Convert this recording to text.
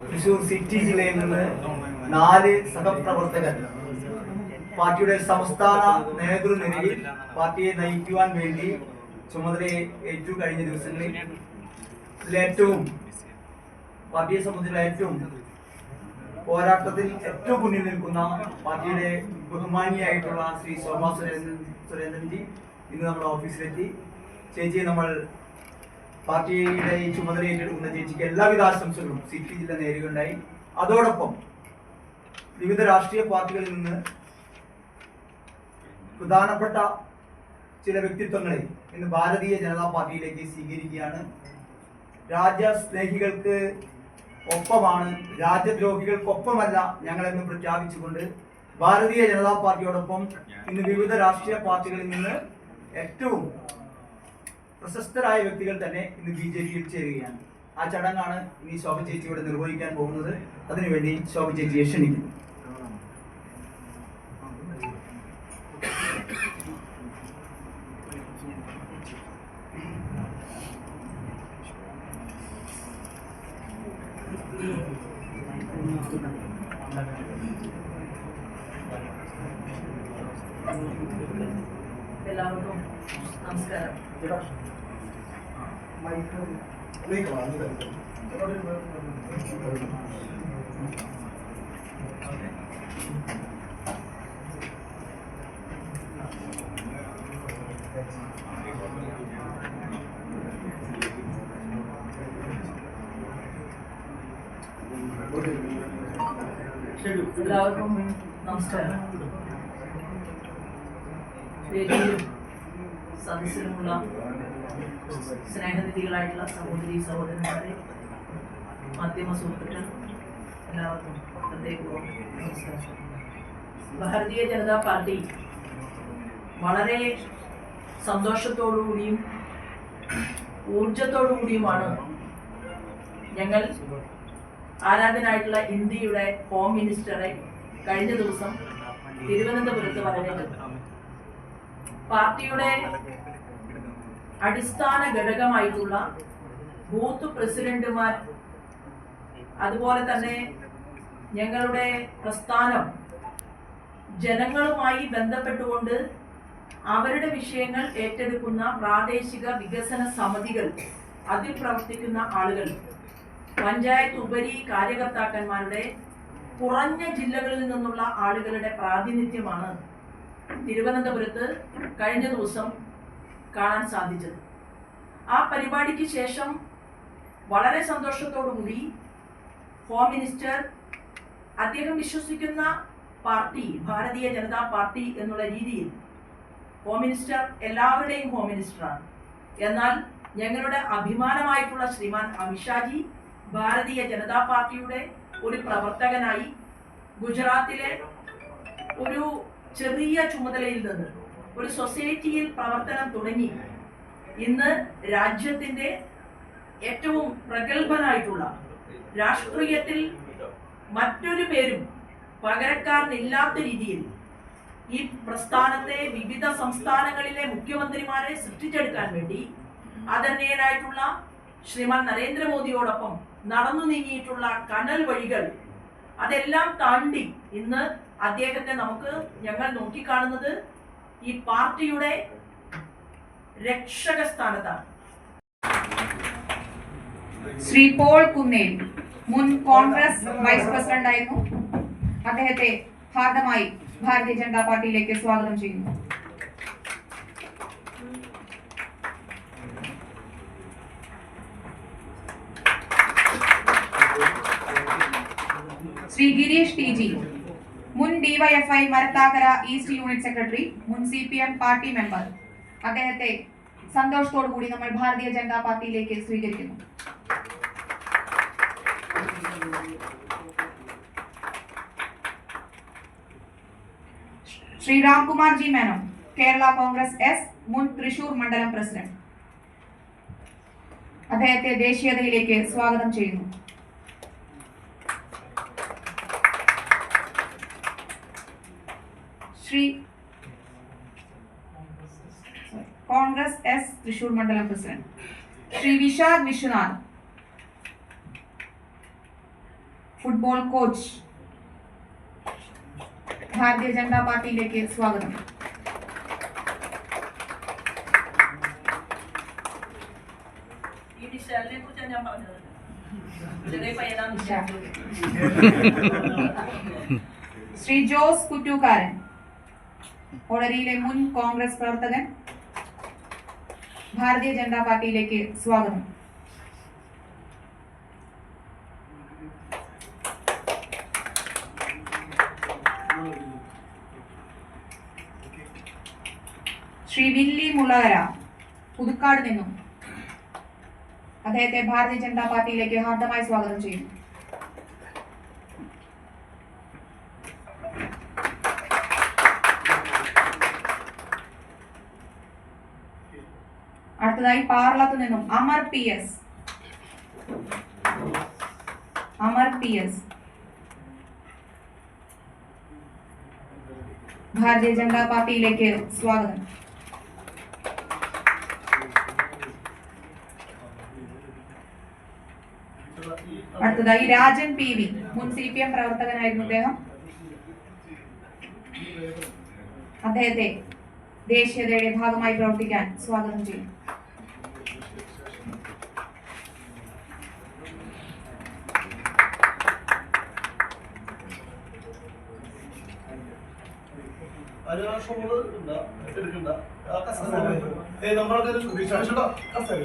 Thrissur city ജില്ലയിൽ നിന്ന് നാല് സഹപ്രവർത്തകർ പാർട്ടിയുടെ സംസ്ഥാന നേതൃനിരയിൽ പാർട്ടിയെ നയിക്കുവാൻ വേണ്ടി ചുമതല ഏറ്റു കഴിഞ്ഞ ദിവസങ്ങളിൽ ഏറ്റവും പാർട്ടിയെ സംബന്ധിച്ചുള്ള ഏറ്റവും പോരാട്ടത്തിൽ ഏറ്റവും മുന്നിൽ നിൽക്കുന്ന പാർട്ടിയുടെ ബഹുമാനിയായിട്ടുള്ള ശ്രീ ശോഭാ സുരേന്ദ്രൻ സുരേന്ദ്രൻജി ഇന്ന് നമ്മുടെ ഓഫീസിലെത്തി. ചേച്ചിയെ നമ്മൾ പാർട്ടിയുടെ ഈ ചുമതല ഏറ്റെടുക്കുന്ന ചേച്ചിക്ക് എല്ലാവിധ ആശംസകളും സി പി ജില്ല നേരുകയുണ്ടായി അതോടൊപ്പം വിവിധ രാഷ്ട്രീയ പാർട്ടികളിൽ നിന്ന് പ്രധാനപ്പെട്ട ചില വ്യക്തിത്വങ്ങളെ ഇന്ന് ഭാരതീയ ജനതാ പാർട്ടിയിലേക്ക് സ്വീകരിക്കുകയാണ്. രാജ്യസ്നേഹികൾക്ക് ഒപ്പമാണ് രാജ്യദ്രോഹികൾക്കൊപ്പമല്ല ഞങ്ങളെന്ന് പ്രഖ്യാപിച്ചുകൊണ്ട് ഭാരതീയ ജനതാ പാർട്ടിയോടൊപ്പം ഇന്ന് വിവിധ രാഷ്ട്രീയ പാർട്ടികളിൽ നിന്ന് ഏറ്റവും പ്രശസ്തരായ വ്യക്തികൾ തന്നെ ഇന്ന് ബി ജെ പിയിൽ ചേരുകയാണ്. ആ ചടങ്ങാണ് ഇനി ശോഭ ചേച്ചി ഇവിടെ നിർവഹിക്കാൻ പോകുന്നത്. അതിനുവേണ്ടി ശോഭ ചേച്ചിയെ ക്ഷണിക്കുന്നു. എല്ലാവർക്കും നമസ്കാരം. എല്ലാവർക്കും നമസ്കാരം. സദസ്സിലുമുള്ള സ്നേഹനിധികളായിട്ടുള്ള സഹോദരി സഹോദരന്മാരെ മാധ്യമ സുഹൃത്തുക്കൾ എല്ലാവർക്കും ഭാരതീയ ജനതാ പാർട്ടി വളരെ സന്തോഷത്തോടുകൂടിയും ഊർജത്തോടുകൂടിയുമാണ് ഞങ്ങൾ ആരാധനായിട്ടുള്ള ഇന്ത്യയുടെ ഹോം മിനിസ്റ്ററെ കഴിഞ്ഞ ദിവസം തിരുവനന്തപുരത്ത് വരവേറ്റത്. പാർട്ടിയുടെ അടിസ്ഥാന ഘടകമായിട്ടുള്ള ബൂത്ത് പ്രസിഡന്റുമാർ അതുപോലെ തന്നെ ഞങ്ങളുടെ പ്രസ്ഥാനം ജനങ്ങളുമായി ബന്ധപ്പെട്ടുകൊണ്ട് അവരുടെ വിഷയങ്ങൾ ഏറ്റെടുക്കുന്ന പ്രാദേശിക വികസന സമിതികൾ അതിൽ പ്രവർത്തിക്കുന്ന ആളുകൾ പഞ്ചായത്ത് ഉപരി കാര്യകർത്താക്കന്മാരുടെ കുറഞ്ഞ ജില്ലകളിൽ നിന്നുള്ള ആളുകളുടെ പ്രാതിനിധ്യമാണ് തിരുവനന്തപുരത്ത് കഴിഞ്ഞ ദിവസം കാണാൻ സാധിച്ചത്. ആ പരിപാടിക്ക് ശേഷം വളരെ സന്തോഷത്തോടുകൂടി ഹോം മിനിസ്റ്റർ അദ്ദേഹം വിശ്വസിക്കുന്ന പാർട്ടി ഭാരതീയ ജനതാ പാർട്ടി എന്നുള്ള രീതിയിൽ ഹോം മിനിസ്റ്റർ എല്ലാവരുടെയും ഹോം മിനിസ്റ്ററാണ് എന്നാൽ ഞങ്ങളുടെ അഭിമാനമായിട്ടുള്ള ശ്രീമാൻ അമിത്ഷാജി ഭാരതീയ ജനതാ പാർട്ടിയുടെ ഒരു പ്രവർത്തകനായി ഗുജറാത്തിലെ ഒരു ചെറിയ ചുമതലയിൽ നിന്ന് ഒരു സൊസൈറ്റിയിൽ പ്രവർത്തനം തുടങ്ങി ഇന്ന് രാജ്യത്തിന്റെ ഏറ്റവും പ്രഗത്ഭനായിട്ടുള്ള രാഷ്ട്രീയത്തിൽ മറ്റൊരു പേരും പകരക്കാരനില്ലാത്ത രീതിയിൽ ഈ പ്രസ്ഥാനത്തെ വിവിധ സംസ്ഥാനങ്ങളിലെ മുഖ്യമന്ത്രിമാരെ സൃഷ്ടിച്ചെടുക്കാൻ വേണ്ടി ആദരണീയനായിട്ടുള്ള ശ്രീമാൻ നരേന്ദ്രമോദിയോടൊപ്പം നടന്നു നീങ്ങിയിട്ടുള്ള കനൽ വഴികൾ അതെല്ലാം താണ്ടി ഇന്ന് അദ്ദേഹത്തെ നമുക്ക് ഞങ്ങൾ നോക്കിക്കാണുന്നത് ഈ പാർട്ടിയുടെ രക്ഷക സ്ഥാനത്താണ്. ശ്രീ പോൾ കുന്നേൽ മുൻ കോൺഗ്രസ് വൈസ് പ്രസിഡന്റ് ആയിരുന്നു. അദ്ദേഹത്തെ ഹാർദമായി ഭാരതീയ ജനതാ പാർട്ടിയിലേക്ക് സ്വാഗതം ചെയ്യുന്നു. ശ്രീ ഗിരീഷ് ടി ജി മുൻ DYFI Marathakkara east unit secretary മുൻ C P M party member അദ്ദേഹത്തെ സന്തോഷത്തോടുകൂടി നമ്മൾ ഭാരതീയ ജനതാ പാർട്ടിയിലേക്ക് സ്വീകരിക്കുന്നു. Shri Ramkumar G Menon Kerala Congress S മുൻ തൃശൂർ മണ്ഡലം പ്രസിഡന്റ്. അദ്ദേഹത്തെ ദേശീയതയിലേക്ക് സ്വാഗതം ചെയ്യുന്നു. ശ്രീ കോൺഗ്രസ് എസ് തൃശൂർ മണ്ഡലം president Shri Vishakh Vishwanath football coach Bharatiya Janata പാർട്ടിയിലേക്ക് സ്വാഗതം ഈ വിശാലിനെ കുറിച്ചാണ് ഒളരിയിലെ മുൻ കോൺഗ്രസ് പ്രവർത്തകൻ ഭാരതീയ ജനതാ പാർട്ടിയിലേക്ക് സ്വാഗതം. ശ്രീ വില്ലി മുളകര പുതുക്കാട് നിന്നും അദ്ദേഹത്തെ ഭാരതീയ ജനതാ പാർട്ടിയിലേക്ക് ഹാർദമായി സ്വാഗതം ചെയ്യുന്നു. അടുത്തതായി പാർളത്ത് നിന്നും Amar P S. Amar P S. Bharatiya Janata പാർട്ടിയിലേക്ക് സ്വാഗതം. അടുത്തതായി രാജൻ പി വി മുൻ സി പി എം പ്രവർത്തകനായിരുന്നു അദ്ദേഹം അദ്ദേഹത്തെ ദേശീയതയുടെ ഭാഗമായി പ്രവർത്തിക്കാൻ സ്വാഗതം ചെയ്യും. അന്വേഷണങ്ങൾ ഉണ്ട് എടുക്കണ്ട. നമ്മളൊക്കെ ഒരു കസേര.